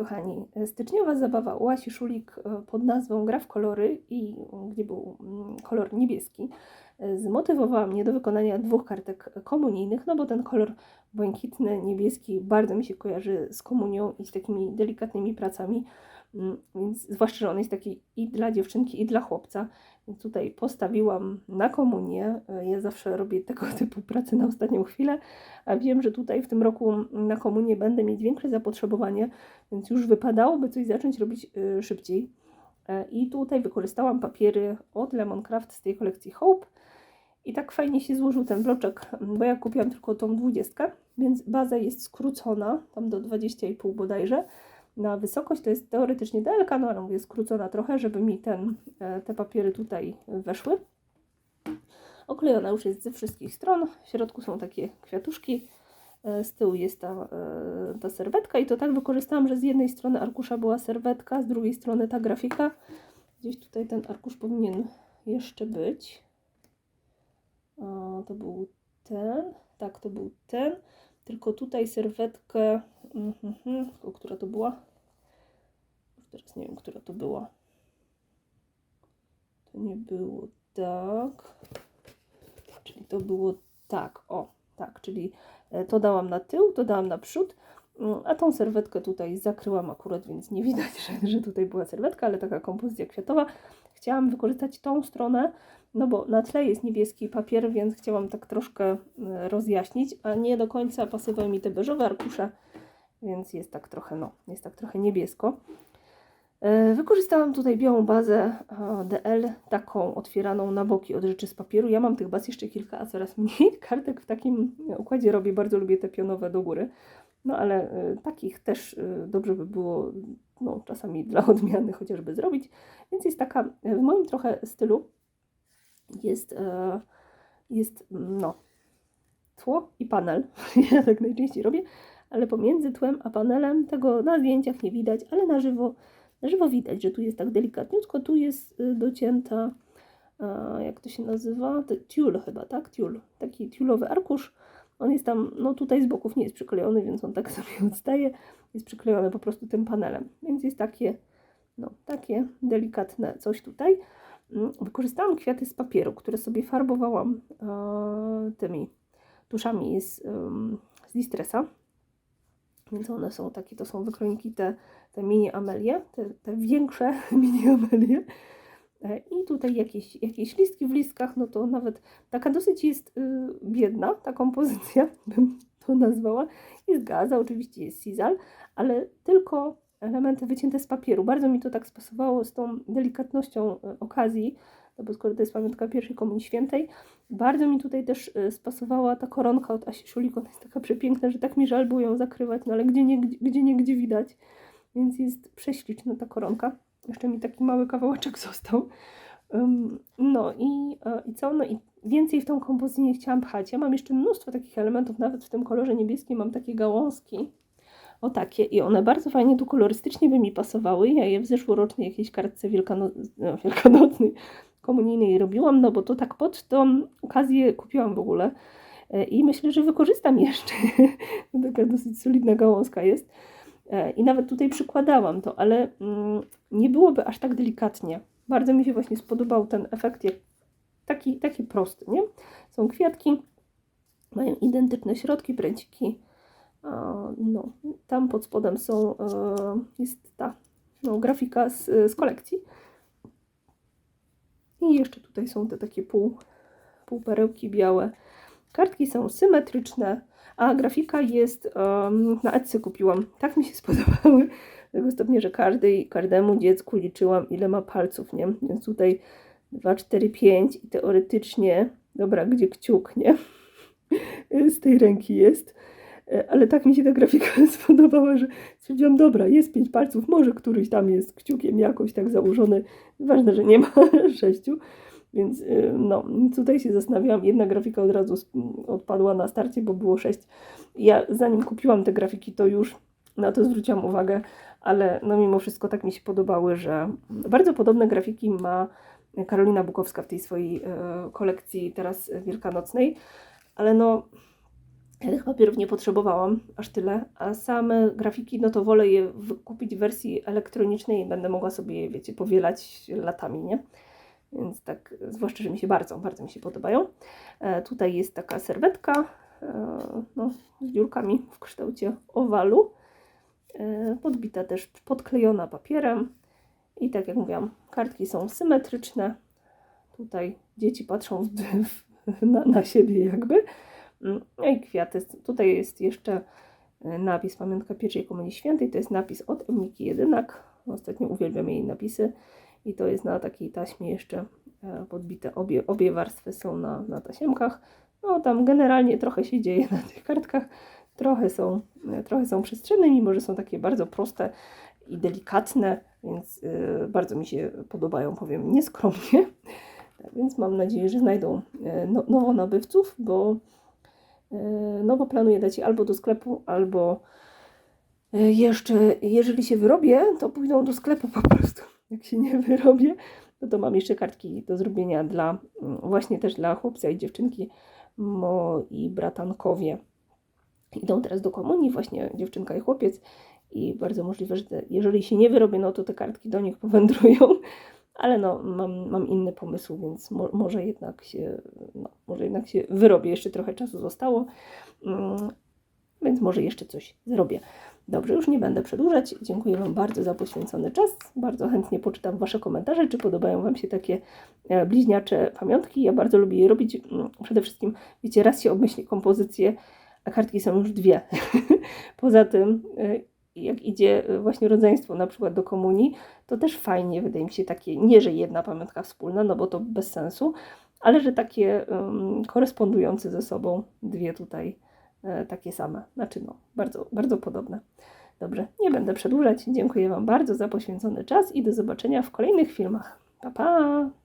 kochani, styczniowa zabawa u Asi Szulik e, pod nazwą Gra w kolory i gdzie był mm, kolor niebieski e, zmotywowała mnie do wykonania dwóch kartek komunijnych, no bo ten kolor błękitny, niebieski bardzo mi się kojarzy z komunią i z takimi delikatnymi pracami, mm, więc zwłaszcza, że on jest taki i dla dziewczynki, i dla chłopca, więc tutaj postawiłam na komunię. E, Ja zawsze robię tego typu prace na ostatnią chwilę, a wiem, że tutaj w tym roku na komunię będę mieć większe zapotrzebowanie, więc już wypadałoby coś zacząć robić y, szybciej. E, I tutaj wykorzystałam papiery od Lemoncraft z tej kolekcji Hope. I tak fajnie się złożył ten bloczek, bo ja kupiłam tylko tą dwudziestkę, więc baza jest skrócona, tam do 20,5 bodajże. Na wysokość to jest teoretycznie DLK, no ale mówię skrócona trochę, żeby mi ten, e, te papiery tutaj weszły. Oklejona już jest ze wszystkich stron. W środku są takie kwiatuszki. E, Z tyłu jest ta, e, ta serwetka i to tak wykorzystałam, że z jednej strony arkusza była serwetka, z drugiej strony ta grafika. Gdzieś tutaj ten arkusz powinien jeszcze być. O, to był ten. Tak, to był ten. Tylko tutaj serwetkę. Mhm, tylko która to była? Teraz nie wiem, która to była. To nie było tak. Czyli to było tak, o, tak, czyli e, to dałam na tył, to dałam na przód, mm, a tą serwetkę tutaj zakryłam akurat, więc nie widać, że, że tutaj była serwetka, ale taka kompozycja kwiatowa. Chciałam wykorzystać tą stronę, no bo na tle jest niebieski papier, więc chciałam tak troszkę e, rozjaśnić, a nie do końca pasowały mi te beżowe arkusze, więc jest tak trochę, no, jest tak trochę niebiesko. E, Wykorzystałam tutaj białą bazę e, DL, taką otwieraną na boki od rzeczy z papieru. Ja mam tych baz jeszcze kilka, a coraz mniej kartek w takim układzie robię. Bardzo lubię te pionowe do góry. No ale e, takich też dobrze by było no, czasami dla odmiany chociażby zrobić. Więc jest taka, w moim trochę stylu jest, jest no, tło i panel. Ja tak najczęściej robię, ale pomiędzy tłem a panelem tego na zdjęciach nie widać, ale na żywo na żywo widać, że tu jest tak delikatniutko, tu jest y, docięta, jak to się nazywa, tiul chyba, tak, tiul, taki tiulowy arkusz, on jest tam, no tutaj z boków nie jest przyklejony, więc on tak sobie odstaje, jest przyklejony po prostu tym panelem, więc jest takie, no takie delikatne coś tutaj. Mm, Wykorzystałam kwiaty z papieru, które sobie farbowałam tymi tuszami z, z Distressa, więc one są takie, to są wykrojniki te, te mini amelie, te, te większe mini amelie. E, I tutaj jakieś, jakieś listki w listkach, no to nawet taka dosyć jest y, biedna, ta kompozycja, bym to nazwała. Jest gaza, oczywiście jest sizal, ale tylko elementy wycięte z papieru. Bardzo mi to tak spasowało z tą delikatnością y, okazji, no bo skoro to jest pamiątka pierwszej Komunii Świętej, bardzo mi tutaj też y, spasowała ta koronka od Asi Szulik, ona jest taka przepiękna, że tak mi żal było ją zakrywać, no ale gdzie nie, gdzie, gdzie, nie, gdzie widać, więc jest prześliczna ta koronka. Jeszcze mi taki mały kawałeczek został. No i, e, i co? No i więcej w tą kompozycję nie chciałam pchać. Ja mam jeszcze mnóstwo takich elementów, nawet w tym kolorze niebieskim mam takie gałązki. O takie i one bardzo fajnie tu kolorystycznie by mi pasowały. Ja je w zeszłorocznej jakiejś kartce wielkano no, wielkanocnej, komunijnej robiłam, no bo to tak pod tą okazję kupiłam w ogóle. E, I myślę, że wykorzystam jeszcze. Taka dosyć solidna gałązka jest. E, I nawet tutaj przykładałam to, ale mm, nie byłoby aż tak delikatnie. Bardzo mi się właśnie spodobał ten efekt, jak taki, taki prosty, nie? Są kwiatki, mają identyczne środki, pręciki. No, tam pod spodem są, e, jest ta no, grafika z, z kolekcji. I jeszcze tutaj są te takie pół, półperełki białe. Kartki są symetryczne, a grafika jest um, na Etsy kupiłam. Tak mi się spodobały. Do tego stopnia, że każdej, każdemu dziecku liczyłam, ile ma palców, nie? Więc tutaj 2, 4, 5 i teoretycznie, dobra, gdzie kciuk, nie? Z tej ręki jest. E, Ale tak mi się ta grafika spodobała, że stwierdziłam, dobra, jest pięć palców, może któryś tam jest kciukiem jakoś tak założony. Ważne, że nie ma sześciu. Więc y, no, tutaj się zastanawiałam. Jedna grafika od razu odpadła na starcie, bo było 6. Ja zanim kupiłam te grafiki, to już na to zwróciłam uwagę, ale no mimo wszystko tak mi się podobały, że bardzo podobne grafiki ma Karolina Bukowska w tej swojej e, kolekcji teraz wielkanocnej, ale no Ja tych papierów nie potrzebowałam aż tyle, a same grafiki, no to wolę je kupić w wersji elektronicznej i będę mogła sobie je, wiecie, powielać latami, nie? Więc tak, zwłaszcza, że mi się bardzo, bardzo mi się podobają. E, tutaj jest taka serwetka, e, no, z dziurkami w kształcie owalu, e, podbita też, podklejona papierem. I tak jak mówiłam, kartki są symetryczne. Tutaj dzieci patrzą w, w, na, na siebie jakby. Mm, No i kwiaty. Tutaj jest jeszcze e, napis Pamiątka Pierwszej Komunii Świętej. To jest napis od Emiliki Jedynak. Ostatnio uwielbiam jej napisy. I to jest na takiej taśmie jeszcze e, podbite. Obie, obie warstwy są na, na tasiemkach. No tam generalnie trochę się dzieje na tych kartkach. Trochę są, e, trochę są przestrzenne, mimo że są takie bardzo proste i delikatne, więc e, bardzo mi się podobają, powiem nieskromnie. Tak więc mam nadzieję, że znajdą e, no, nowo nabywców, bo no bo planuję dać je albo do sklepu, albo e, jeszcze, jeżeli się wyrobię, to pójdą do sklepu po prostu. Jak się nie wyrobię, no to mam jeszcze kartki do zrobienia dla mm, właśnie też dla chłopca i dziewczynki, moi bratankowie idą teraz do komunii, właśnie dziewczynka i chłopiec i bardzo możliwe, że te, jeżeli się nie wyrobię, no to te kartki do nich powędrują, ale no mam, mam inny pomysł, więc mo, może jednak się, no, może jednak się wyrobię, jeszcze trochę czasu zostało, mm, więc może jeszcze coś zrobię. Dobrze, już nie będę przedłużać. Dziękuję Wam bardzo za poświęcony czas. Bardzo chętnie poczytam Wasze komentarze, czy podobają Wam się takie e, bliźniacze pamiątki. Ja bardzo lubię je robić. Mm, Przede wszystkim, wiecie, raz się obmyśli kompozycję, a kartki są już dwie. Poza tym, e, jak idzie e, właśnie rodzeństwo na przykład do komunii, to też fajnie, wydaje mi się, takie, nie że jedna pamiątka wspólna, no bo to bez sensu, ale że takie um, korespondujące ze sobą dwie tutaj e, takie same. Znaczy no, bardzo, bardzo podobne. Dobrze, nie będę przedłużać. Dziękuję Wam bardzo za poświęcony czas i do zobaczenia w kolejnych filmach. Pa, pa!